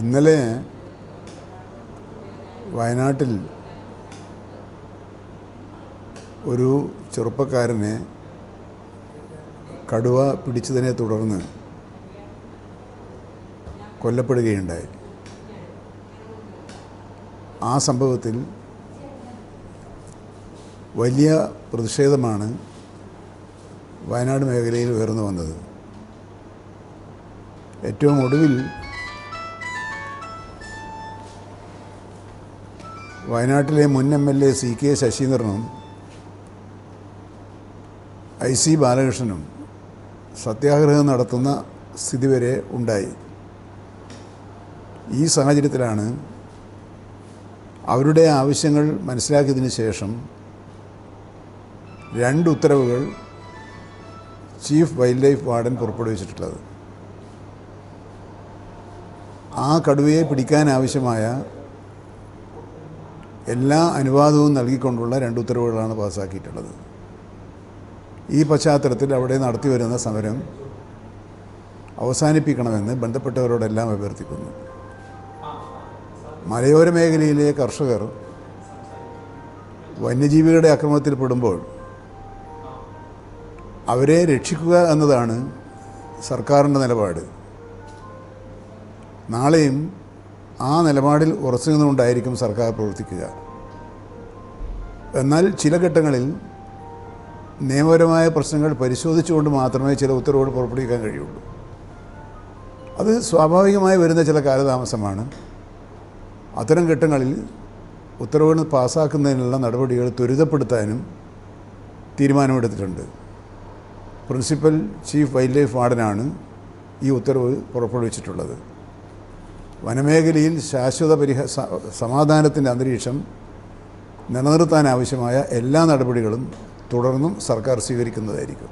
ഇന്നലെ വയനാട്ടിൽ ഒരു ചെറുപ്പക്കാരനെ കടുവ പിടിച്ചതിനെ തുടർന്ന് കൊല്ലപ്പെടുകയുണ്ടായി. ആ സംഭവത്തിൽ വലിയ പ്രതിഷേധമാണ് വയനാട് മേഖലയിൽ ഉയർന്നു വന്നത്. ഏറ്റവും ഒടുവിൽ വയനാട്ടിലെ മുൻ M L A C K ശശീന്ദ്രനും I C ബാലകൃഷ്ണനും സത്യാഗ്രഹം നടത്തുന്ന സ്ഥിതി വരെ ഉണ്ടായി. ഈ സാഹചര്യത്തിലാണ് അവരുടെ ആവശ്യങ്ങൾ മനസ്സിലാക്കിയതിന് ശേഷം രണ്ട് ഉത്തരവുകൾ ചീഫ് വൈൽഡ് ലൈഫ് വാർഡൻ പുറപ്പെടുവിച്ചിട്ടുള്ളത്. ആ കടുവയെ പിടിക്കാൻ ആവശ്യമായ എല്ലാ അനുവാദവും നൽകിക്കൊണ്ടുള്ള രണ്ട് ഉത്തരവുകളാണ് പാസ്സാക്കിയിട്ടുള്ളത്. ഈ പശ്ചാത്തലത്തിൽ അവിടെ നടത്തി വരുന്ന സമരം അവസാനിപ്പിക്കണമെന്ന് ബന്ധപ്പെട്ടവരോടെല്ലാം അഭ്യർത്ഥിക്കുന്നു. മലയോര മേഖലയിലെ കർഷകർ വന്യജീവികളുടെ ആക്രമണത്തിൽപ്പെടുമ്പോൾ അവരെ രക്ഷിക്കുക എന്നതാണ് സർക്കാരിന്റെ നിലപാട്. നാളെയും ആ നിലപാടിൽ ഉറച്ചു നിന്നുകൊണ്ടായിരിക്കും സർക്കാർ പ്രവർത്തിക്കുക. എന്നാൽ ചില ഘട്ടങ്ങളിൽ നിയമപരമായ പ്രശ്നങ്ങൾ പരിശോധിച്ചുകൊണ്ട് മാത്രമേ ചില ഉത്തരവുകൾ പുറപ്പെടുവിക്കാൻ കഴിയുള്ളൂ. അത് സ്വാഭാവികമായി വരുന്ന ചില കാലതാമസമാണ്. അത്തരം ഘട്ടങ്ങളിൽ ഉത്തരവുകൾ പാസ്സാക്കുന്നതിനുള്ള നടപടികൾ ത്വരിതപ്പെടുത്താനും തീരുമാനമെടുത്തിട്ടുണ്ട്. പ്രിൻസിപ്പൽ ചീഫ് വൈൽഡ് ലൈഫ് വാർഡനാണ് ഈ ഉത്തരവ് പുറപ്പെടുവിച്ചിട്ടുള്ളത്. വനമേഖലയിൽ ശാശ്വത പരിഹ സമാധാനത്തിന്റെ അന്തരീക്ഷം നിലനിർത്താൻ ആവശ്യമായ എല്ലാ നടപടികളും തുടർന്നും സർക്കാർ സ്വീകരിക്കുന്നതായിരിക്കും.